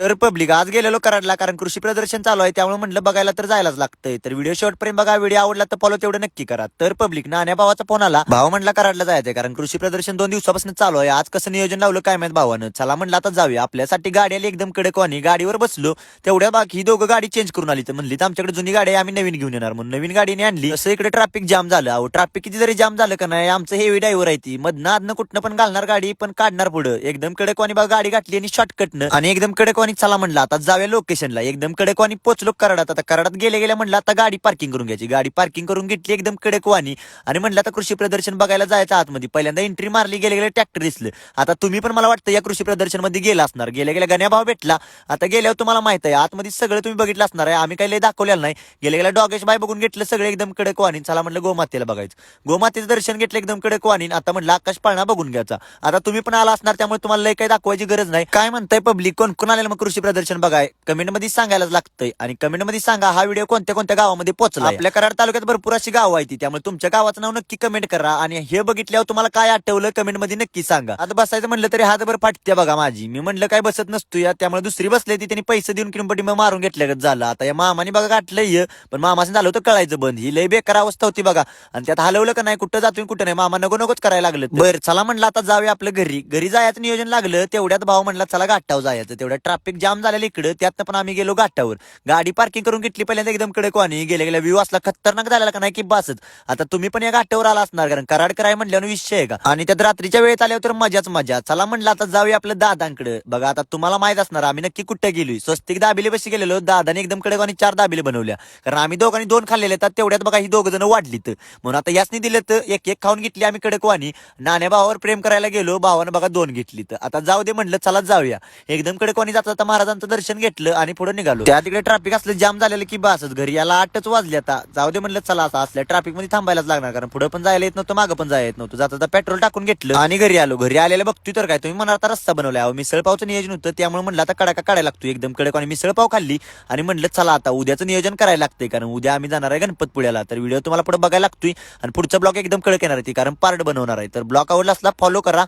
तर पब्लिक आज गेलेलो कराडला कारण कृषी प्रदर्शन चालू आहे त्यामुळे म्हटलं बघायला तर जायलाच लागतंय. तर व्हिडिओ शेवटपर्यंत बघा व्हिडिओ आवडला तर फॉलो तेवढं नक्की करा. तर पब्लिक नाण्या भावाचा फोन आला. भाव म्हटला कराडला जायचंय कारण कृषी प्रदर्शन दोन दिवसापासून चालू आहे. आज कसं नियोजन लावलं काय माहीत भावानं. चला म्हणलं आता जाऊया. आपल्यासाठी गाडी आली एकदम कडक वाणी. गाडीवर बसलो. तेवढ्या बाकी दोघं गाडी चेंज करून आली. तर म्हणली तर आमच्याकडे जुनी गाडी आहे आम्ही नवीन घेऊन येणार. म्हणून नवीन गाडीने आणली. असं इकडे ट्रॅफिक जाम झालं. अहो ट्रॅफिक किती जरी जाम झालं का नाही आमचं हेवी ड्रायव्हर आहे ती. मधनं आदनं कुठनं पण घालणार गाडी पण काढणार पुढं. एकदम कडक कडकवानी बघा गाडी घातली आणि शॉर्टकटनं आणि एकदम कडक कडकवानी चला म्हणलं आता जाऊया लोकेशनला एकदम कडकवानी पोचलो कराडात. आता कराडात गेले गेले म्हणलं आता गाडी पार्किंग करून घ्यायची. गाडी पार्किंग करून घेतली एकदम कडकवानी आणि म्हणलं आता कृषी प्रदर्शन बघायला जायचं आतमध्ये. पहिल्यांदा एंट्री मारली गेले गेले ट्रॅक्टर दिसलं. आता तुम्ही पण मला वाटतं या कृषी प्रदर्शनमध्ये गेला असणार. गेल्या गेल्या गण्या भाव भेटला. आता गेल्यावर तुम्हाला माहीत आहे आतमध्ये सगळं तुम्ही बघितलं असणार आहे. आम्ही काही लय दाखवलेलं नाही. गेल्या गेल्या डॉगेश बाय बघून घेतलं सगळं एकदम कडक चला म्हणलं गोमातेला बघायचं. गोमातेचं दर्शन घेतलं एकदम कडक आता म्हणलं आकाश पाळणा बघून घ्यायचा. आता तुम्ही पण आला असणार त्यामुळे तुम्हाला लय काही दाखवायची गरज नाही. काय म्हणताय पब्लिक कोण कोण आलेलं मग कृषी प्रदर्शन बघाय कमेंटमध्ये सांगायलाच लागतंय. आणि कमेंटमध्ये सांगा हा व्हिडिओ कोणत्या कोणत्या गावामध्ये पोहोचला आपल्या कराड तालुक्यात भरपूर अशी गावं आहे ती. त्यामुळे तुमच्या गावाचं नाव नक्की कमेंट करा आणि हे बघितल्यावर तुम्हाला काय आठवलं कमेंटमध्ये नक्की सांगा. आता बसायचं म्हणलं तरी हातभर फाटते बघा माझी. मी म्हणलं काय बसत नसतो या त्यामुळे दुसरी बसली ती त्यांनी पैसे देऊन किंमती मग मारून घेतल्यागत झालं. आता या मामाने बघा गाठलंय पण मामाचं झालं होतं कळायचं बंद. ही लय बेकार अवस्था होती बघा. आणि त्यात हलवलं का नाही कुठं जातोय कुठं नाही मामा नको नकोच करायला लागलं बरं चला म्हणलं आता जाऊया आपलं घरी. घरी जायचं नियोजन लागलं तेवढ्यात भाव म्हणला चला घाटावर जायचं. तेवढ्या ट्रॅफिक जाम झालेलं इकडं त्यातनं पण आम्ही गेलो घाटावर. गाडी पार्किंग करून घेतली पहिल्यांदा एकदम कडे कोणी गेले गेल्या व्ह्यू असला खतरनाक झालेला का नाही की बसच. आता तुम्ही पण या घाटावर आला असणार कारण कराड कराय म्हणल्यावर विषय आहे का? आणि त्यात रात्रीच्या वेळेत आल्यावर तर मजाच मजा चला म्हणलं आता जाऊया आपलं दादांकडे. बघा आता तुम्हाला माहीत असणार आम्ही नक्की कुठे गेलोय? स्वस्तिक दाबिले बशी गेलेलो दादाने एकदम कडे कोणी चार दाबिले बनवल्या. कारण आम्ही दोघांनी दोन खाल्लेले तर तेवढ्यात बघा ही दोघं जण वाढलीत. म्हणून आता यासनी दिलं तर एक एक खाऊन घेतली आम्ही कडक वाणी. नाण्या भावावर प्रेम करायला गेलो भावानं बघा दोन घेतली तर आता जाऊ दे म्हणलं चला जाऊया. एकदम कडक वाणी आता महाराजांचं दर्शन घेतलं आणि पुढे निघालो. त्या तिकडे ट्रॅफिक असलं जाम झालेलं की बसच घरी. याला आठच वाजले आता. जाऊ दे म्हणलं चला असं असल्या ट्रॅफिकमध्ये थांबायलाच लागणार कारण पुढे पण जायला येत नव्हतं मागं पण जायला येत नव्हतं. जाता पेट्रोल टाकून घेतलं आणि घरी आलो. घरी आलेलं बघतोय तर काय तुम्ही म्हणा आता रस्ता बनवला अहो मिसळ पावचं नियोजन होतं त्यामुळे म्हणलं आता कडाका काढायला लागतो एकदम. कडक आणि मिसळ पाव खाल्ली आणि म्हणलं चला आता उद्याचं नियोजन करायला लागतंय कारण उद्या आम्ही जाणार आहे गणपतपुळ्याला. तर व्हिडिओ तुम्हाला पुढे बघायला लागतोय आणि पुढचा ब्लॉग एकदम कडक येणार आहे ती कारण पार्ट बनवणार आहे. तर ब्लॉग आवडला असला फॉलो करा.